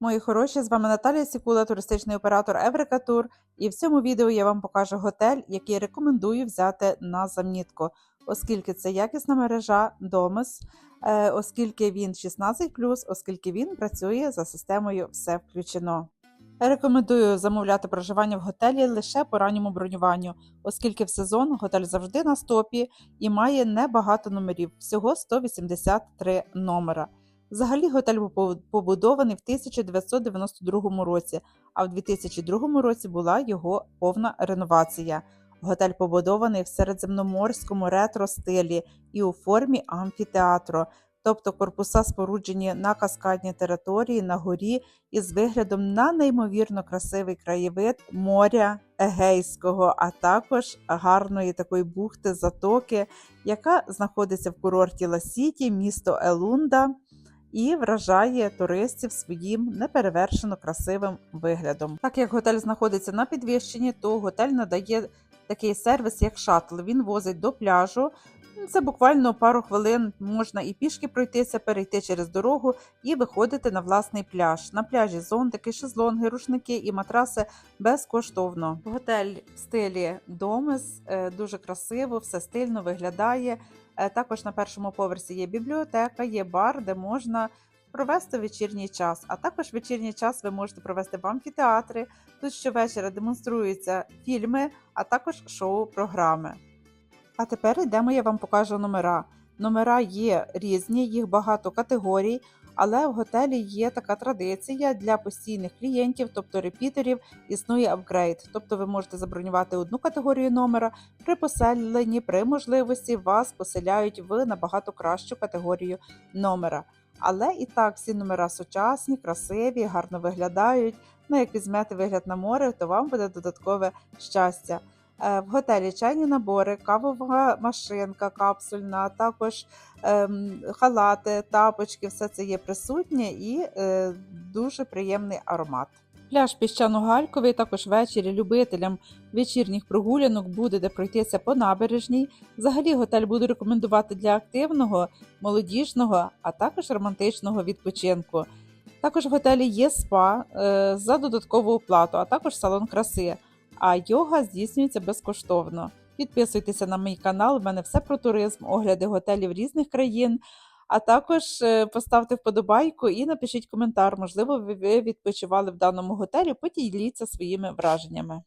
Мої хороші, з вами Наталія Сікула, туристичний оператор Еврика Тур. І в цьому відео я вам покажу готель, який рекомендую взяти на замітку, оскільки це якісна мережа Домес, е, оскільки він 16+, оскільки він працює за системою все включено. Рекомендую замовляти проживання в готелі лише по ранньому бронюванню, оскільки в сезон готель завжди на стопі і має небагато номерів, всього 183 номера. Взагалі готель був побудований в 1992 році, а в 2002 році була його повна реновація. Готель побудований в середземноморському ретро-стилі і у формі амфітеатру, тобто корпуса споруджені на каскадній території на горі із виглядом на неймовірно красивий краєвид моря Егейського, а також гарної такої бухти затоки, яка знаходиться в курорті Ласіті, місто Елунда і вражає туристів своїм неперевершено красивим виглядом. Так як готель знаходиться на підвищенні, то готель надає такий сервіс, як шаттл. Він возить до пляжу. Це буквально пару хвилин можна і пішки пройтися, перейти через дорогу і виходити на власний пляж. На пляжі зонтики, шезлонги, рушники і матраси безкоштовно. Готель в стилі Домес е, дуже красиво, все стильно виглядає. Е, Також на першому поверсі є бібліотека, є бар, де можна провести вечірній час. А також вечірній час ви можете провести в амфітеатрі. Тут щовечора демонструються фільми, а також шоу-програми. А тепер йдемо, я вам покажу номера. Номера є різні, їх багато категорій, але в готелі є така традиція для постійних клієнтів, тобто репітерів, існує апгрейд. Тобто ви можете забронювати одну категорію номера при поселенні, при можливості вас поселяють в набагато кращу категорію номера. Але і так всі номера сучасні, красиві, гарно виглядають. Ну, як візьмете вигляд на море, то вам буде додаткове щастя. Е, В готелі чайні набори, кавова машинка капсульна, а також ем, халати, тапочки, все це є присутнє і е, дуже приємний аромат. Пляж піщано-гальковий, також ввечері любителям вечірніх прогулянок буде де пройтися по набережній. Взагалі готель буду рекомендувати для активного, молодіжного, а також романтичного відпочинку. Також в готелі є спа е, за додаткову оплату, а також салон краси. А йога здійснюється безкоштовно. Підписуйтеся на мій канал, в мене все про туризм, огляди готелів різних країн. А також е, поставте вподобайку і напишіть коментар. Можливо, ви відпочивали в даному готелі, поділіться своїми враженнями.